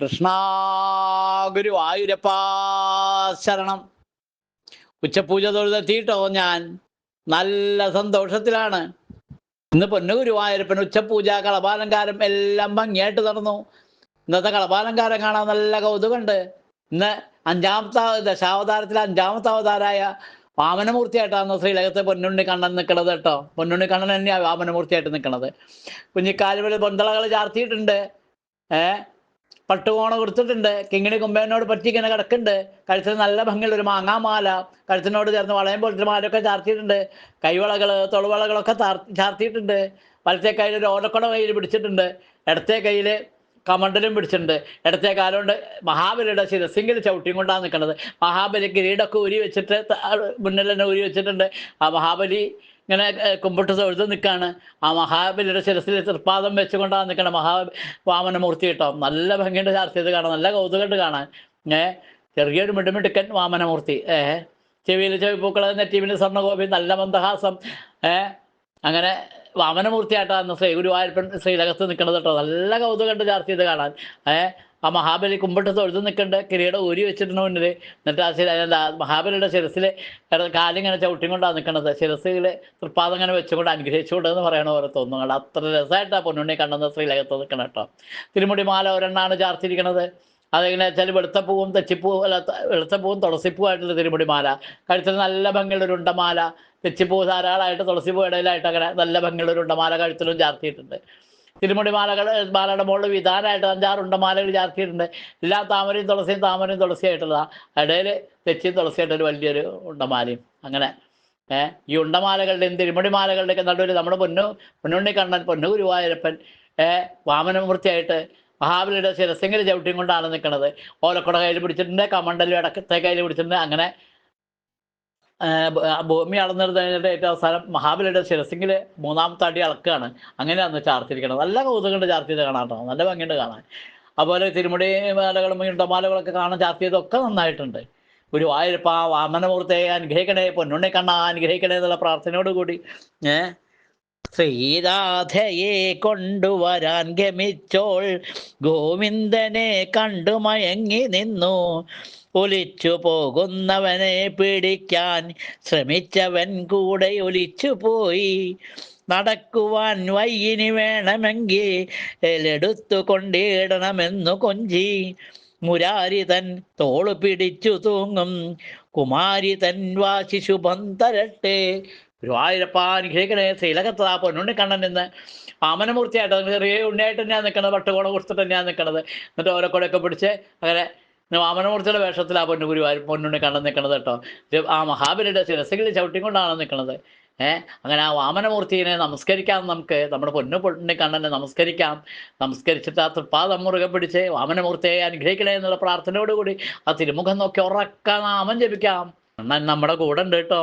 കൃഷ്ണ ഗുരുവായൂരപ്പ ശരണം. ഉച്ചപൂജ തൊഴുതെത്തിയിട്ടോ ഞാൻ? നല്ല സന്തോഷത്തിലാണ്. ഇന്ന് പൊന്നു ഗുരുവായൂരപ്പൻ ഉച്ചപൂജ കളഭാലങ്കാരം എല്ലാം ഭംഗിയായിട്ട് നടന്നു. ഇന്നത്തെ കളഭാലങ്കാരം കാണാൻ നല്ല കൗതുകമുണ്ട്. ഇന്ന് അഞ്ചാമത്തെ ദശാവതാരത്തിലെ അഞ്ചാമത്തെ അവതാരായ വാമനമൂർത്തിയായിട്ടാണ് ശ്രീലകത്തെ പൊന്നുണ്ണി കണ്ണൻ നിൽക്കണത് കേട്ടോ. പൊന്നുണ്ണി കണ്ണൻ തന്നെയാണ് വാമനമൂർത്തിയായിട്ട് നിൽക്കണത് കുഞ്ഞിക്കാലുകളിൽ പൊന്തളകൾ ചാർത്തിയിട്ടുണ്ട്. ഏ? പട്ടുകോണ കൊടുത്തിട്ടുണ്ട്. കിങ്ങിണി കുമ്പേനോട് പറ്റി ഇങ്ങനെ കിടക്കുന്നുണ്ട്. കഴുത്തിന് നല്ല ഭംഗിയുള്ള ഒരു മാങ്ങാമാല കഴുത്തിനോട് ചേർന്ന് വളയം പോലത്തെ മാലയൊക്കെ ചാർത്തിയിട്ടുണ്ട്. കൈവളകൾ തൊളുവളകളൊക്കെ ചാർത്തിയിട്ടുണ്ട്. വലത്തെ കയ്യിൽ ഒരു ഓലക്കുട കയ്യിൽ പിടിച്ചിട്ടുണ്ട്. ഇടത്തെ കയ്യിൽ കമണ്ടലും പിടിച്ചിട്ടുണ്ട്. ഇടത്തെ കാലുകൊണ്ട് മഹാബലിയുടെ ശിരസിങ്കിൽ ചവിട്ടിയും കൊണ്ടാണ് നിൽക്കുന്നത്. മഹാബലി കിരീടമൊക്കെ ഊരി വെച്ചിട്ട് മുന്നിൽ തന്നെ ഊരി വെച്ചിട്ടുണ്ട്. ആ മഹാബലി ഇങ്ങനെ ഏഹ്, കുമ്പിട്ട് തൊഴുത് നിൽക്കുകയാണ് ആ മഹാബലിയുടെ ശിരസിൽ തൃപ്പാദം വെച്ചുകൊണ്ടാണ് നിൽക്കണം മഹാ വാമനമൂർത്തി കേട്ടോ. നല്ല ഭംഗിയുണ്ട് ചെയ്ത് കാണാൻ. നല്ല കൗതുകമുണ്ട് കാണാൻ. ഏ ചെറിയൊരു മിടുമിടുക്കൻ വാമനമൂർത്തി ഏ ചെവിയിൽ ചെവിപ്പൂക്കൾ നെറ്റിവിൽ സ്വർണഗോപി നല്ല മന്ദഹാസം. ഏ അങ്ങനെ വാമനമൂർത്തിയായിട്ടാണ് ശ്രീ ഗുരുവായൂരപ്പൻ ശ്രീലകത്ത് നിൽക്കുന്നത് കേട്ടോ. നല്ല കൗതുകമുണ്ട് ചെയ്ത് കാണാൻ. ഏ ആ മഹാബലി കുമ്പിട്ട് തൊഴുതു നിൽക്കേണ്ട കിരീടം ഊരി വെച്ചിട്ടുണ്ട് മുന്നിൽ എന്നിട്ട് ആ ശിര മഹാബലിയുടെ ശിരസിൽ കാലിങ്ങനെ ചവിട്ടിക്കൊണ്ടാണ് നിൽക്കുന്നത് ശിരസിൽ തൃപ്പാദം ഇങ്ങനെ വെച്ചുകൊണ്ട് അനുഗ്രഹിച്ചുകൊണ്ട് എന്ന് പറയണ ഓരോ തോന്നുന്നുണ്ട് അത്ര രസമായിട്ടാണ് പൊന്നുണ്ണി കണ്ടെന്ന് ശ്രീലകത്ത് നിൽക്കണം കേട്ടോ. തിരുമുടി മാല ഒരെണ്ണാണ് ചാർത്തിരിക്കുന്നത് അതെങ്ങനെ വെച്ചാൽ വെളുത്തപ്പൂവും തെച്ചിപ്പൂവും അല്ല വെളുത്തപ്പൂവും തുളസിപ്പൂവായിട്ടുള്ള തിരുമുടി മാല. കഴുത്തിൽ നല്ല ഭംഗിയുള്ള ഒരു ഉണ്ടമാല. തെച്ചിപ്പൂ ധാരാളമായിട്ട് തുളസിപ്പൂ ഇടയിലായിട്ട് അങ്ങനെ നല്ല ഭംഗിയുള്ള ഒരു ഉണ്ടമാല കഴുത്തിലും ചാർത്തിയിട്ടുണ്ട്. തിരുമുടി മാലകൾ മാലയുടെ മുകളിൽ വിധാനമായിട്ട് അഞ്ചാറ് മാലകൾ ചാർത്തിയിട്ടുണ്ട്. എല്ലാ താമരയും തുളസിയും താമരയും തുളസിയായിട്ടുള്ളതാണ് ഇടയിൽ തെച്ചിയും തുളസിയായിട്ട് ഒരു വലിയൊരു ഉണ്ടമാലയും. അങ്ങനെ ഏഹ് ഈ ഉണ്ടമാലകളുടെയും തിരുമുടി മാലകളുടെയൊക്കെ നടുവിൽ നമ്മുടെ പൊന്നു പൊന്നുണ്ണി കണ്ണൻ പൊന്നു ഗുരുവായൂരപ്പൻ ഏഹ് വാമനമൂർത്തിയായിട്ട് മഹാബലിയുടെ ശിരസിംഗിൽ ചവിട്ടിയും കൊണ്ടാണ് നിൽക്കുന്നത്. ഓലക്കുട കയ്യിൽ പിടിച്ചിട്ടുണ്ട് കമണ്ടലും ഇടക്കത്തെ കയ്യിൽ പിടിച്ചിട്ടുണ്ട്. അങ്ങനെ ഭൂമി അളന്നിരുന്നതിന്റെ ഏറ്റവും അവസാനം മഹാബലിയുടെ ശിരസിംഗിൽ മൂന്നാമത്തെ അടി അളക്കുകയാണ്. അങ്ങനെയാണ് ചാർത്തിരിക്കുന്നത്. നല്ല കൗതുകമുണ്ട് ചാർത്തിയത് കാണാട്ടോ നല്ല ഭംഗിയുണ്ട് കാണാൻ. അതുപോലെ തിരുമുടി മാലകളും ഇണ്ടമാലകളൊക്കെ കാണാൻ ചാർത്തിയതൊക്കെ നന്നായിട്ടുണ്ട്. ഒരു വായൂരപ്പ വാമനമൂർത്തിയെ അനുഗ്രഹിക്കണേ പൊന്നുണ്ണി കണ്ണ അനുഗ്രഹിക്കണേ എന്നുള്ള പ്രാർത്ഥനയോടുകൂടി ഏ ശ്രീരാധയെ കൊണ്ടുവരാൻ ഗമിച്ചോൾ ഗോവിന്ദനെ കണ്ടു മയങ്ങി നിന്നു. ഒലിച്ചു പോകുന്നവനെ പിടിക്കാൻ ശ്രമിച്ചവൻ കൂടെ ഒലിച്ചു പോയി. നടക്കുവാൻ വയ്യിനി വേണമെങ്കിൽ എലെടുത്തു കൊണ്ടിടണമെന്നു കൊഞ്ചി. മുരാരി തൻ തോൾ പിടിച്ചു തൂങ്ങും. കുമാരി തൻ വാശിശുഭം തരട്ടെ. ഗുരുവായൂരപ്പ അനുഗ്രഹിക്കണേ. ശ്രീലകത്ത് ആ പൊന്നുണ്ണി കണ്ണൻ നിന്ന് വാമനമൂർത്തിയായിട്ട് ചെറിയ ഉണ്ണിയായിട്ട് തന്നെയാണ് നിൽക്കുന്നത് പട്ടുകോണ കൊടുത്തിട്ട് തന്നെയാണ് നിൽക്കുന്നത് എന്നിട്ട് ഓരോ കൂടെയൊക്കെ പിടിച്ച് അങ്ങനെ വാമനമൂർത്തിയുടെ വേഷത്തിൽ ആ പൊന്നു ഗുരുവായൂർ പൊന്നുണ്ണി കണ്ണൻ നിൽക്കുന്നത് കേട്ടോ. ആ മഹാബലിയുടെ ശിരസിൽ ചവിട്ടിക്കൊണ്ടാണ് നിൽക്കുന്നത് ഏഹ് അങ്ങനെ ആ വാമനമൂർത്തിനെ നമസ്കരിക്കാം നമുക്ക്. നമ്മുടെ പൊന്നു പൊണ്ണി കണ്ണനെ നമസ്കരിക്കാം. നമസ്കരിച്ചിട്ട് ആ തൃപ്പാദം മുറുകെ പിടിച്ച് വാമനമൂർത്തിയെ അനുഗ്രഹിക്കണേ എന്നുള്ള പ്രാർത്ഥനയോടുകൂടി ആ തിരുമുഖം നോക്കി ഉറക്ക നാമം ജപിക്കാം. കണ്ണൻ നമ്മുടെ കൂടെ ഉണ്ട് കേട്ടോ.